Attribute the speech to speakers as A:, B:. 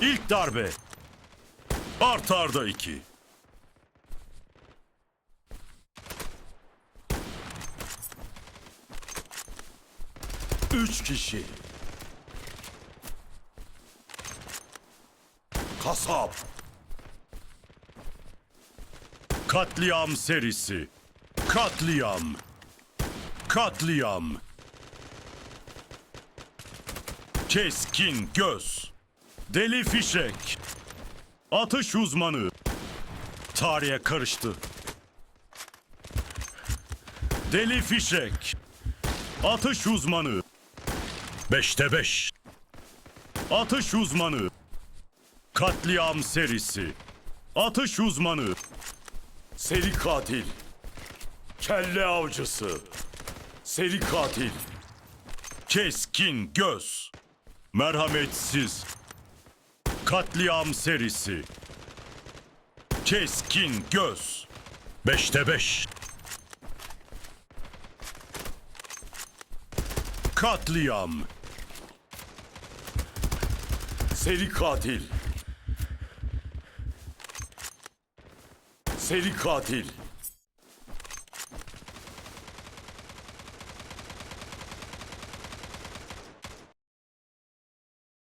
A: İlk darbe. Art arda iki. Üç kişi. Kasap. Katliam serisi. Katliam. Katliam. Keskin göz. Deli fişek. Atış uzmanı. Tarihe karıştı. Deli fişek. Atış uzmanı. Beşte beş. Atış uzmanı. Katliam serisi. Atış uzmanı. Seri katil. Kelle avcısı. Seri katil. Keskin göz. Merhametsiz. Katliam serisi. Keskin göz. Beşte beş. Katliam. Seri katil. Seri katil.